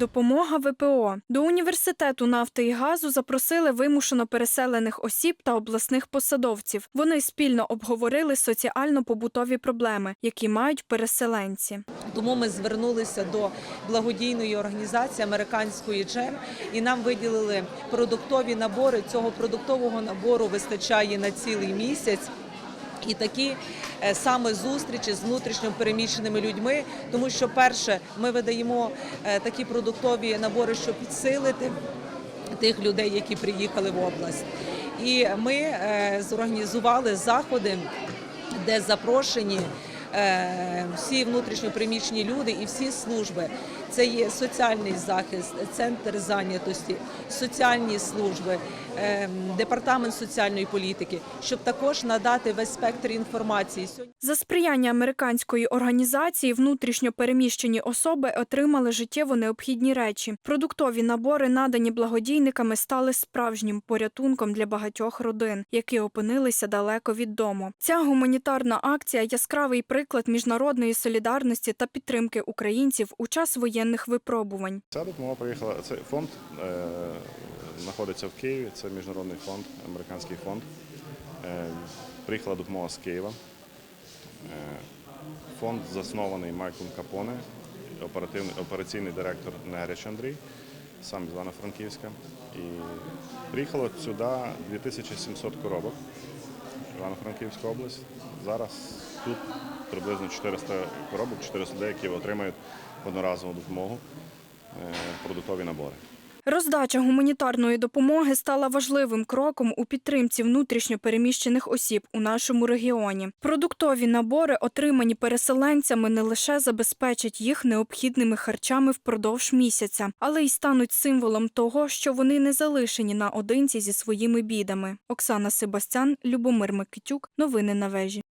Допомога ВПО до університету нафти і газу запросили вимушено переселених осіб та обласних посадовців. Вони спільно обговорили соціально-побутові проблеми, які мають переселенці. Тому ми звернулися до благодійної організації американської джем і нам виділили продуктові набори. Цього продуктового набору вистачає на цілий місяць. І такі е, саме зустрічі з внутрішньо переміщеними людьми, тому що перше ми видаємо е, такі продуктові набори, щоб підсилити тих людей, які приїхали в область. І ми е, зорганізували заходи, де запрошені всі внутрішньопереміщені люди і всі служби. Це є соціальний захист, центр зайнятості, соціальні служби, е, департамент соціальної політики, щоб також надати весь спектр інформації. За сприяння американської організації внутрішньо переміщені особи отримали життєво необхідні речі. Продуктові набори, надані благодійниками, стали справжнім порятунком для багатьох родин, які опинилися далеко від дому. Ця гуманітарна акція яскравий приклад міжнародної солідарності та підтримки українців у час воєнних випробувань. Ця допомога приїхала. Цей фонд е, знаходиться в Києві. Це міжнародний фонд, американський фонд. Е, приїхала допомога з Києва. Е, фонд заснований Майклом Капоне, операційний директор Негрич Андрій, сам з Івано-Франківська. І приїхало сюди 2700 коробок. Івано-Франківська область. Зараз тут приблизно 400 коробок, 400 людей, які отримають одноразову допомогу, е, продуктові набори. Роздача гуманітарної допомоги стала важливим кроком у підтримці внутрішньо переміщених осіб у нашому регіоні. Продуктові набори, отримані переселенцями, не лише забезпечать їх необхідними харчами впродовж місяця, але й стануть символом того, що вони не залишені наодинці зі своїми бідами. Оксана Себастян, Любомир Микитюк. Новини на вежі.